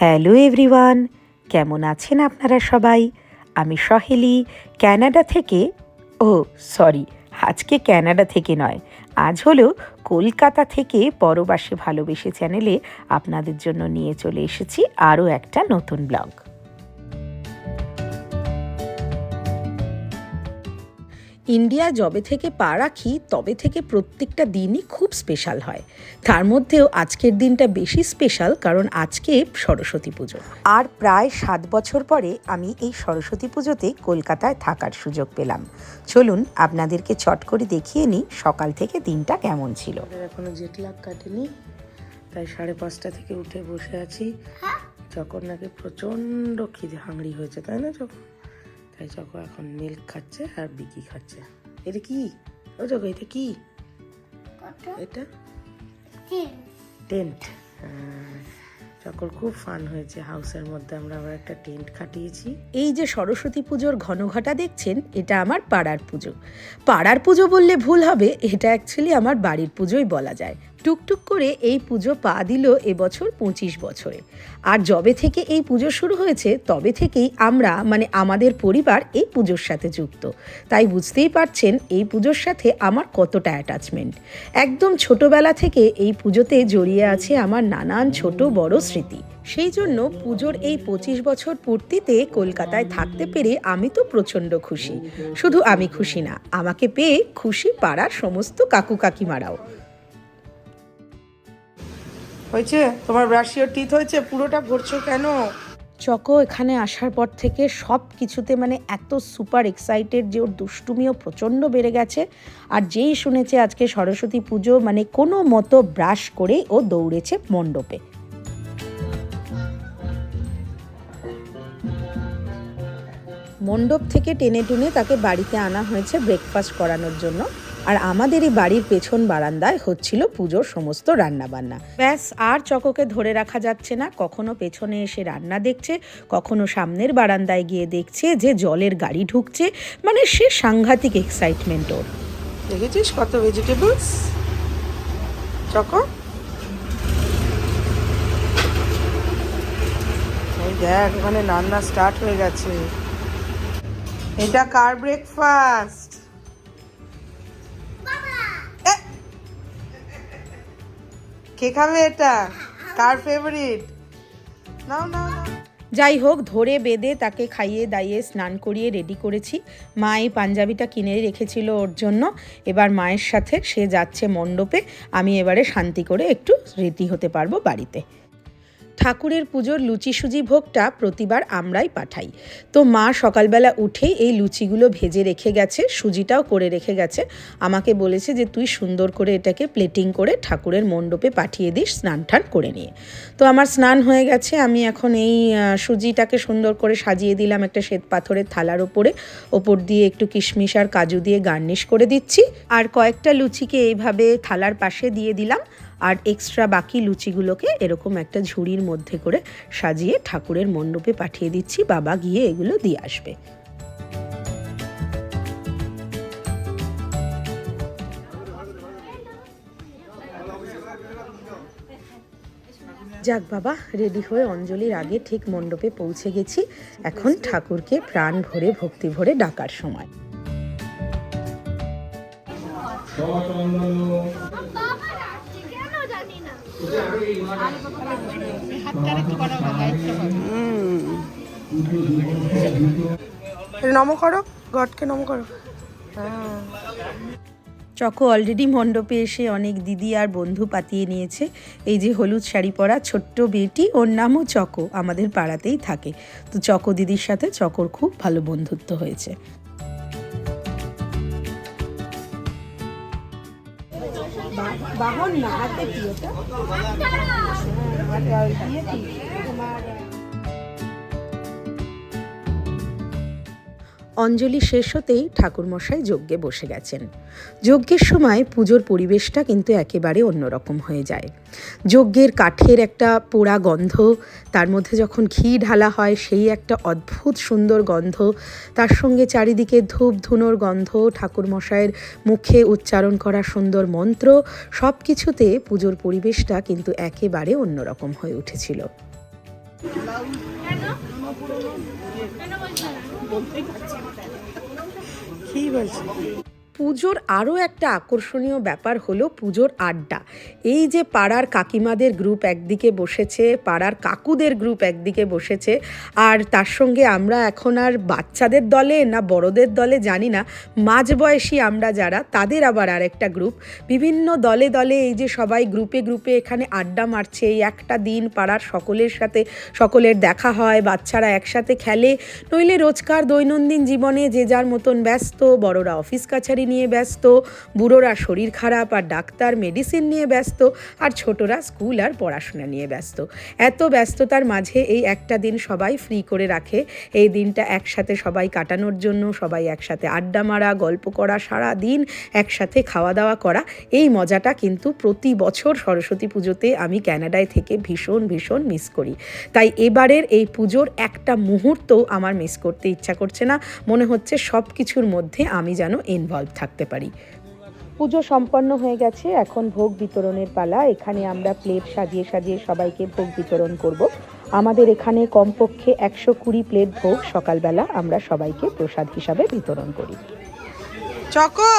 Hello everyone, কেমন আছেন আপনারা সবাই? আমি সহেলি, ক্যানাডা থেকে, ও সরি, আজকে ক্যানাডা থেকে নয়, আজ হলো কলকাতা থেকে পরবাসে ভালোবেসে চ্যানেলে আপনাদের জন্য নিয়ে চলে এসেছি আরও একটা নতুন ব্লগ। ইন্ডিয়া যবে থেকে পা রাখি তবে থেকে প্রত্যেকটা দিনই খুব স্পেশাল হয়। তার মধ্যেও আজকের দিনটা বেশি স্পেশাল কারণ আজকে সরস্বতী পুজো। আর প্রায় সাত বছর পরে আমি এই সরস্বতী পুজোতে কলকাতায় থাকার সুযোগ পেলাম। চলুন আপনাদেরকে চট করে দেখিয়ে নিই সকাল থেকে দিনটা কেমন ছিল। এখনও জেট লাগ কাটেনি। তাই সাড়ে পাঁচটা থেকে উঠে বসে আছি। যখন নাকি প্রচণ্ড খিদে হাংড়ি হয়েছে তাই না যখন? তাই যখন এখন মিল্ক খাচ্ছে আর বিকি খাচ্ছে। এটা কি? ও যখন এটা কি? এটা? টেন্ট। যখন খুব ফান হয়েছে। হাউসের মধ্যে আমরা আবার একটা টেন্ট খাটিয়েছি এই যে সরস্বতী পুজোর ঘনঘটা দেখছেন এটা আমার পাড়ার পুজো। পাড়ার পুজো বললে ভুল হবে এটা অ্যাকচুয়ালি আমার বাড়ির পুজোই বলা যায়। টুকটুক করে এই পুজো পা দিল এবছর পঁচিশ বছরে। আর যবে থেকে এই পুজো শুরু হয়েছে, তবে থেকেই আমরা মানে আমাদের পরিবার এই পুজোর সাথে যুক্ত। তাই বুঝতেই পারছেন, এই পুজোর সাথে আমার কতটা অ্যাটাচমেন্ট একদম ছোটবেলা থেকে এই পুজোতে জড়িয়ে আছে আমার নানান ছোট বড় স্মৃতি। সেই জন্য পুজোর এই পঁচিশ বছর পূর্তিতে কলকাতায় থাকতে পেরে আমি তো প্রচণ্ড খুশি। শুধু আমি খুশি না, আমাকে পেয়ে খুশি পাড়ার সমস্ত কাকু কাকিমারাও। হয়েছে? তোমার ব্রাশিওর টিথ হয়েছে? পুরোটা ভরছো কেন? চকো, এখানে আসার পর থেকে সব কিছুতে মানে এত সুপার এক্সাইটেড যে ওর দুষ্টুমিও প্রচণ্ড বেড়ে গেছে। আর যেই শুনেছে আজকে সরস্বতী পুজো মানে কোনো মতো ব্রাশ করেই ও দৌড়েছে মণ্ডপে। মণ্ডপ থেকে টেনে টুনে তাকে বাড়িতে আনা হয়েছে ব্রেকফাস্ট করানোর জন্য। আর আমাদের এই বাড়ির পেছন বারান্দায় হচ্ছিল পুজোর সমস্ত রান্নাবান্না। ব্যাস, আর চকোকে ধরে রাখা যাচ্ছে না। কখনো পেছনে এসে রান্না দেখছে, কখনো সামনের বারান্দায় গিয়ে দেখছে যে জলের গাড়ি ঢুকছে। মানে সে সাংঘাতিক এক্সাইটমেন্ট ওর। দেখেছিস কত ভেজিটেবলস চকো? দেখ, ওখানে রান্না স্টার্ট হয়ে গেছে। এটা কার ব্রেকফাস্ট কে খাবে এটা? কার ফেভারিট নাও নাও যাই হোক, ধরে বেঁধে তাকে খাইয়ে দাইয়ে স্নান করিয়ে রেডি করেছি। মা এই পাঞ্জাবিটা কিনে রেখেছিল ওর জন্য। এবার মায়ের সাথে সে যাচ্ছে মণ্ডপে। আমি এবারে শান্তি করে একটু রেডি হতে পারব বাড়িতে। ঠাকুরের পুজোর লুচি সুজি ভোগটা প্রতিবার আমরাই পাঠাই। তো মা সকালবেলা উঠেই এই লুচিগুলো ভেজে রেখে গেছে, সুজিটাও করে রেখে গেছে। আমাকে বলেছে যে, তুই সুন্দর করে এটাকে প্লেটিং করে ঠাকুরের মণ্ডপে পাঠিয়ে দিস স্নান টান করে নিয়ে। তো আমার স্নান হয়ে গেছে, আমি এখন এই সুজিটাকে সুন্দর করে সাজিয়ে দিলাম একটা শ্বেত পাথরের থালার ওপরে। ওপর দিয়ে একটু কিশমিশ আর কাজু দিয়ে গার্নিশ করে দিচ্ছি। আর কয়েকটা লুচিকে এইভাবে থালার পাশে দিয়ে দিলাম। আর এক্সট্রা বাকি লুচিগুলোকে এরকম একটা ঝুড়ির মধ্যে করে সাজিয়ে ঠাকুরের মণ্ডপে পাঠিয়ে দিচ্ছি, বাবা গিয়ে এগুলো দিয়ে আসবে। যাক বাবা রেডি হয়ে অঞ্জলির আগে ঠিক মণ্ডপে পৌঁছে গেছি। এখন ঠাকুরকে প্রাণ ভরে, ভক্তি ভরে ডাকার সময়। নম করো, গডকে নম করো। চকো অলরেডি মণ্ডপে এসে অনেক দিদি আর বন্ধু পাতিয়ে নিয়েছে। এই যে হলুদ শাড়ি পরা ছোট্ট বেটি ওর নামও চকো, আমাদের পাড়াতেই থাকে। তো চকো দিদির সাথে চকোর খুব ভালো বন্ধুত্ব হয়েছে। বাহন না হাতে কি ওটা অঞ্জলি শেষ হতেই ঠাকুরমশাই যজ্ঞে বসে গেছেন। যজ্ঞের সময় পুজোর পরিবেশটা কিন্তু একেবারে অন্যরকম হয়ে যায়। যজ্ঞের কাঠের একটা পোড়া গন্ধ, তার মধ্যে যখন ঘি ঢালা হয় সেই একটা অদ্ভুত সুন্দর গন্ধ, তার সঙ্গে চারিদিকে ধূপ ধুনোর গন্ধ, ঠাকুরমশাইয়ের মুখে উচ্চারণ করা সুন্দর মন্ত্র সব কিছুতে পুজোর পরিবেশটা কিন্তু একেবারে অন্যরকম হয়ে উঠেছিল। কি বলছে পুজোর আরও একটা আকর্ষণীয় ব্যাপার হলো পুজোর আড্ডা। এই যে পাড়ার কাকিমাদের গ্রুপ একদিকে বসেছে, পাড়ার কাকুদের গ্রুপ একদিকে বসেছে, আর তার সঙ্গে আমরা এখন আর বাচ্চাদের দলে না বড়দের দলে জানি না, মাঝবয়সী আমরা যারা, তাদের আবার আরেকটা গ্রুপ বিভিন্ন দলে দলে এই যে সবাই গ্রুপে গ্রুপে এখানে আড্ডা মারছে, এই একটা দিন পাড়ার সকলের সাথে, সকলের দেখা হয়, বাচ্চারা একসাথে খেলে, নইলে রোজকার দৈনন্দিন জীবনে যে যার মতন ব্যস্ত, বড়রা অফিস কাছারি নিয়ে ব্যস্ত, বুড়োরা শরীর খারাপ আর ডাক্তার মেডিসিন নিয়ে ব্যস্ত আর ছোটরা স্কুল আর পড়াশোনা নিয়ে ব্যস্ত। এত ব্যস্ততার মাঝে এই একটা দিন সবাই ফ্রি করে রাখে। এই দিনটা একসাথে সবাই কাটানোর জন্য, সবাই একসাথে আড্ডা মারা, গল্প করা, সারা দিন একসাথে খাওয়া দাওয়া করা। এই মজাটা কিন্তু প্রতি বছর সরস্বতী পুজোতে আমি ক্যানাডায় থেকে ভীষণ ভীষণ মিস করি। তাই এবারের এই পুজোর একটা মুহূর্তও আমার মিস করতে ইচ্ছা করছে না। মনে হচ্ছে সব কিছুর মধ্যে আমি যেন ইনভলভ থাকতে পারি। পুজো সম্পন্ন হয়ে গেছে এখন ভোগ বিতরণের পালা। এখানে আমরা প্লেট সাজিয়ে সাজিয়ে সবাইকে ভোগ বিতরণ করব। আমাদের এখানে কমপক্ষে একশো কুড়ি প্লেট ভোগ সকালবেলা আমরা সবাইকে প্রসাদ হিসাবে বিতরণ করি। চকো!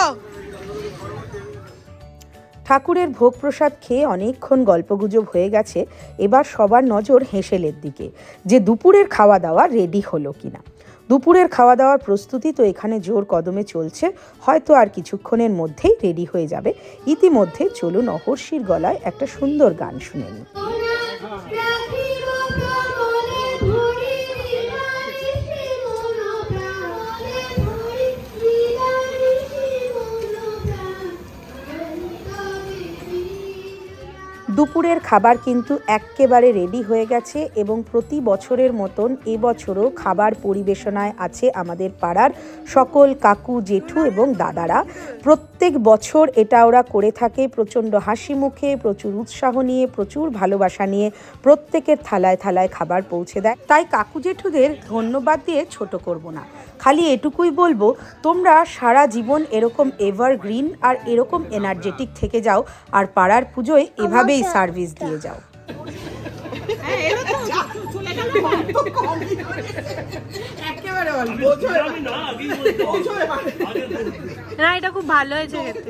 ঠাকুরের ভোগ প্রসাদ খেয়ে অনেকক্ষণ গল্পগুজব হয়ে গেছে। এবার সবার নজর হেঁসেলের দিকে। যে দুপুরের খাওয়া দাওয়া রেডি হলো কিনা। দুপুরের খাওয়া দাওয়ার প্রস্তুতি তো এখানে জোর কদমে চলছে। হয়তো আর কিছুক্ষণের মধ্যেই রেডি হয়ে যাবে। ইতিমধ্যে চলুন অহর্ষির গলায় একটা সুন্দর গান শুনে নিই। দুপুরের খাবার কিন্তু এক্কেবারে রেডি হয়ে গেছে এবং প্রতি বছরের মতন এবছরও খাবার পরিবেশনায় আছে আমাদের পাড়ার সকল কাকু, জেঠু এবং দাদারা। প্রত্যেক বছর এটা ওরা করে থাকে, প্রচণ্ড হাসি মুখে, প্রচুর উৎসাহ নিয়ে, প্রচুর ভালোবাসা নিয়ে প্রত্যেকের থালায় থালায় খাবার পৌঁছে দেয়। তাই কাকু, জেঠুদের ধন্যবাদ দিয়ে ছোট করব না। খালি এটুকুই বলব তোমরা সারা জীবন এরকম এভারগ্রিন আর এরকম এনার্জেটিক থেকে যাও আর পাড়ার পুজোয় এভাবেই সার্ভিস দিয়ে যাও। না এটা খুব ভালো হয়েছে খেতে।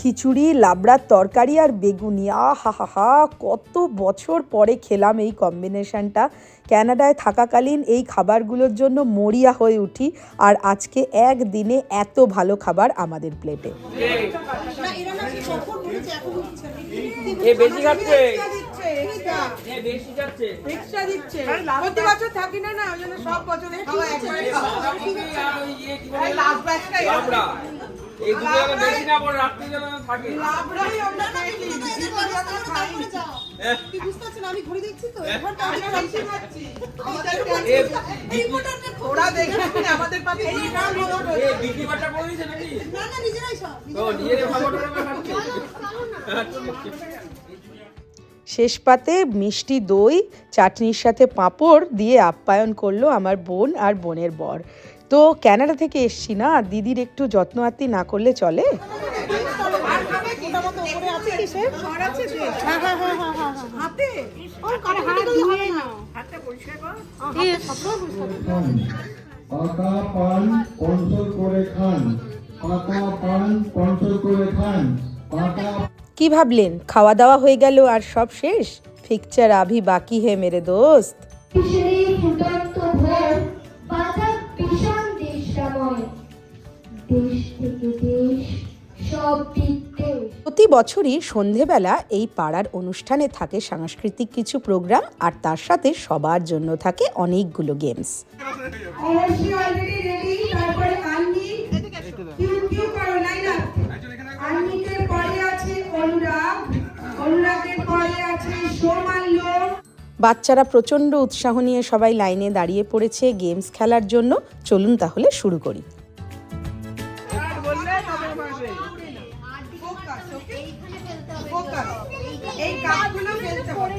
খিচুড়ি লাবড়ার তরকারি আর বেগুনি। আহা হা হা কত বছর পরে খেলাম এই কম্বিনেশনটা ক্যানাডায় থাকাকালীন এই খাবারগুলোর জন্য মরিয়া হয়ে উঠি আর আজকে একদিনে এত ভালো খাবার আমাদের প্লেটে না সব বছরে এই দুটো বেশি না রাত্রি যেন থাকে। শেষ পাতে মিষ্টি দই চাটনির সাথে পাঁপড় দিয়ে আপ্যায়ন করল আমার বোন আর বোনের বর। তো ক্যানাডা থেকে এসছি না দিদির একটু যত্ন আত্তি না করলে চলে? কি ভাবলেন? খাওয়া দাওয়া হয়ে গেল আর সব শেষ? পিকচার আভি বাকি হে মেরে দোস্ত। প্রতি বছরই সন্ধেবেলা এই পাড়ার অনুষ্ঠানে থাকে সাংস্কৃতিক কিছু প্রোগ্রাম, আর তার সাথে সবার জন্য থাকে অনেকগুলো গেমস। বাচ্চারা প্রচণ্ড উৎসাহ নিয়ে সবাই লাইনে দাঁড়িয়ে পড়েছে গেমস খেলার জন্য। চলুন তাহলে শুরু করি। এই কাপগুলো ফেলতে হবে।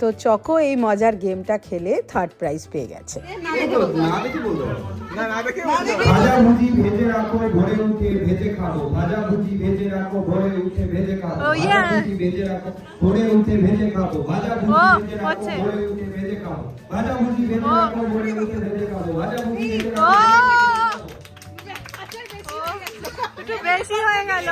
তো চকো এই মজার গেমটা খেলে থার্ড প্রাইজ পেয়ে গেছে। ভাজা ভুজি ভেজে রাখো ভরে উঠে ভেজে খাব ভাজা ভুজি ভেজে রাখো ভরে উঠে ভেজে খাব ভাজা ভুজি ভেজে রাখো ভরে উঠে ভেজে খাব ভাজা ভুজি ভেজে রাখো ভরে উঠে ভেজে খাব ভাজা ভুজি ভেজে. রাখো ভরে উঠে ভেজে খাব ভাজা ভুজি ভেজে রাখো একটু বেশি হয়ে গেল।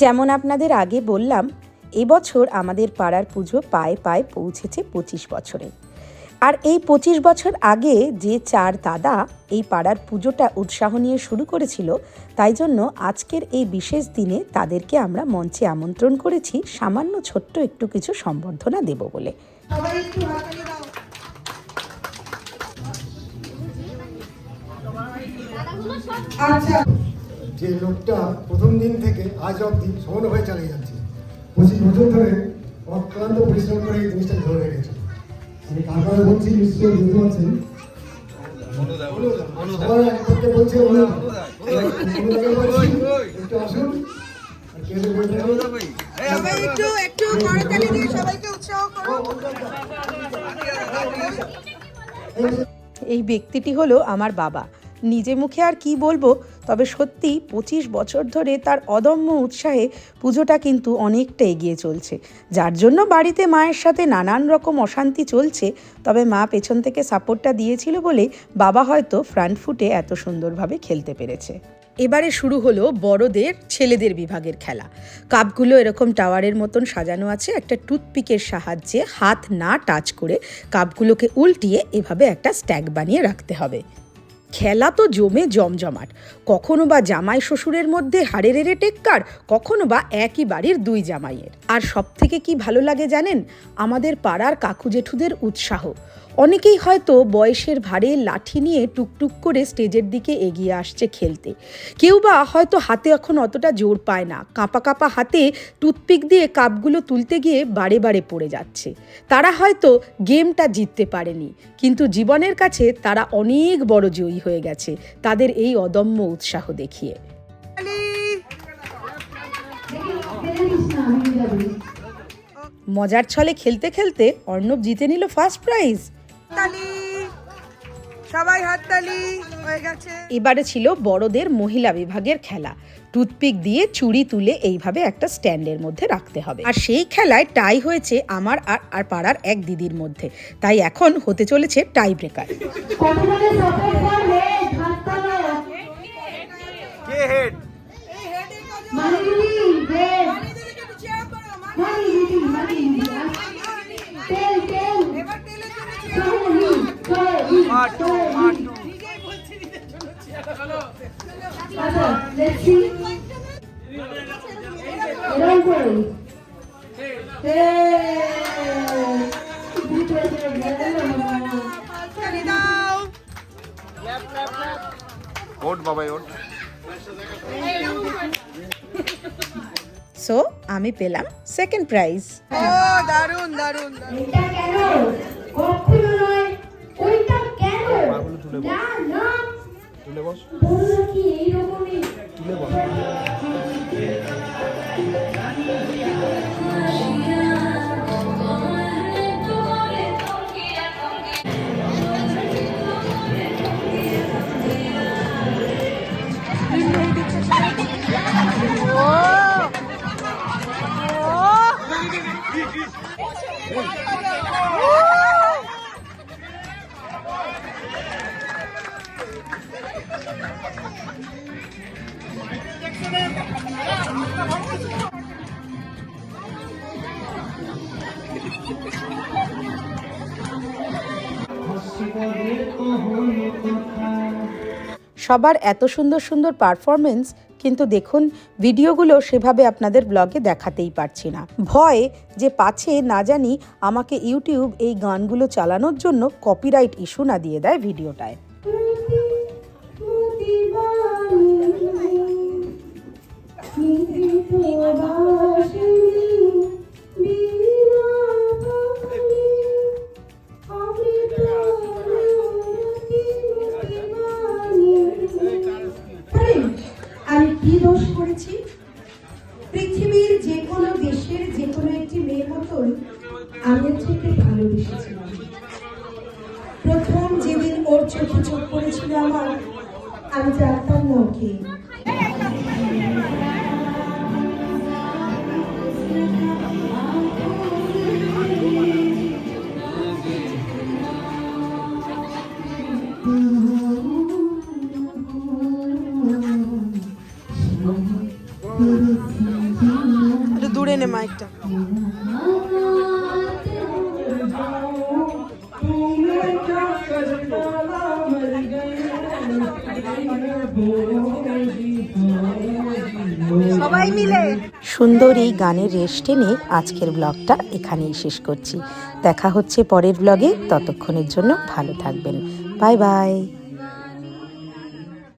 যেমন আপনাদের আগে বললাম, এবছর আমাদের পাড়ার পুজো পায়ে পায়ে পৌঁছেছে পঁচিশ বছরে আর এই পঁচিশ বছর আগে যে চার দাদা এই পাড়ার পুজোটা উৎসাহ নিয়ে শুরু করেছিল, তাই জন্য আজকের এই বিশেষ দিনে তাদেরকে আমরা মঞ্চে আমন্ত্রণ করেছি, সামান্য ছোট্ট একটু কিছু সম্বর্ধনা দেব বলে। আচ্ছা যে লোকটা প্রথম দিন থেকে আজ অবধি সমান হয়ে চালিয়ে যাচ্ছে। পঁচিশ বছর ধরে অক্লান্ত পরিশ্রম করে এই জিনিসটা ধরে রেখেছে। আমি কার কথা বলছি নিশ্চয়ই বুঝতে পারছেন? সবাই এক বলছে অনুদান। অনুদানকে বলছি, একটু আসুন। আর কেঁদে বলতে হবে। সবাই একটু একটু করতালি দিয়ে সবাইকে উৎসাহ করো। এই ব্যক্তিটি হলো আমার বাবা। নিজে মুখে আর কি বলব? তবে সত্যি পঁচিশ বছর ধরে তার অদম্য উৎসাহে পুজোটা কিন্তু অনেকটা এগিয়ে চলছে। যার জন্য বাড়িতে মায়ের সাথে নানান রকম অশান্তি চলছে, তবে মা পেছন থেকে সাপোর্টটা দিয়েছিল বলে বাবা হয়তো ফ্রন্ট ফুটে এত সুন্দরভাবে খেলতে পেরেছে। এবারে শুরু হলো বড়দের, ছেলেদের বিভাগের খেলা। কাপগুলো এরকম টাওয়ারের মতন সাজানো আছে, একটা টুথপিকের সাহায্যে হাত না টাচ করে কাপগুলোকে উল্টিয়ে এভাবে একটা স্ট্যাগ বানিয়ে রাখতে হবে। খেলা তো জমে জমজমাট। কখনো বা জামাই শ্বশুরের মধ্যে হাড়ের এড়ে টেক্কার, কখনো বা একই বাড়ির দুই জামাইয়ের। আর সব থেকে কি ভালো লাগে জানেন? আমাদের পাড়ার কাকু জেঠুদের উৎসাহ। অনেকেই হয়তো বয়সের ভারে লাঠি নিয়ে টুকটুক করে স্টেজের দিকে এগিয়ে আসছে খেলতে। কেউ বা হয়তো হাতে এখন অতটা জোর পায় না। কাঁপা কাঁপা হাতে টুথপিক দিয়ে কাপগুলো তুলতে গিয়ে বারে বারে পড়ে যাচ্ছে। তারা হয়তো গেমটা জিততে পারেনি, কিন্তু জীবনের কাছে তারা অনেক বড় জয়ী হয়ে গেছে তাদের এই অদম্য উৎসাহ দেখিয়ে। মজার ছলে খেলতে খেলতে অর্ণব জিতে নিল ফার্স্ট প্রাইজ হাততালি। সবাই হাততালি হয়ে গেছে। এবারে ছিল বড়দের মহিলা বিভাগের খেলা। টুথপিক দিয়ে চুড়ি তুলে এইভাবে একটা স্ট্যান্ডের মধ্যে রাখতে হবে। আর সেই খেলায় টাই হয়েছে আমার আর আর পাড়ার এক দিদির মধ্যে। তাই এখন হতে চলেছে টাই ব্রেকার। কে হেড মানি দিদি হেড মানি দিদি মানি দিদি তেল তেল সোহেলি সোহেলি সোহেলি আচ্ছা লেটস সি এরকম করে হে ওট বাবাই ওট। সো আমি পেলাম সেকেন্ড প্রাইজ নয় কেন? না বস তুলে বস। তুলে কি সবার এত সুন্দর সুন্দর পারফরমেন্স কিন্তু দেখুন, ভিডিওগুলো সেভাবে আপনাদের ব্লগে দেখাতেই পারছি না। ভয়ে যে পাছে না জানি আমাকে ইউটিউব এই গানগুলো চালানোর জন্য কপিরাইট ইস্যু না দিয়ে দেয় ভিডিওটায়। মাইকটা সবাই মিলে। সুন্দর এই গানের রেস্ট টেনে আজকের ব্লগটা এখানেই শেষ করছি। দেখা হচ্ছে পরের ব্লগে। ততক্ষণের জন্য ভালো থাকবেন। Bye bye.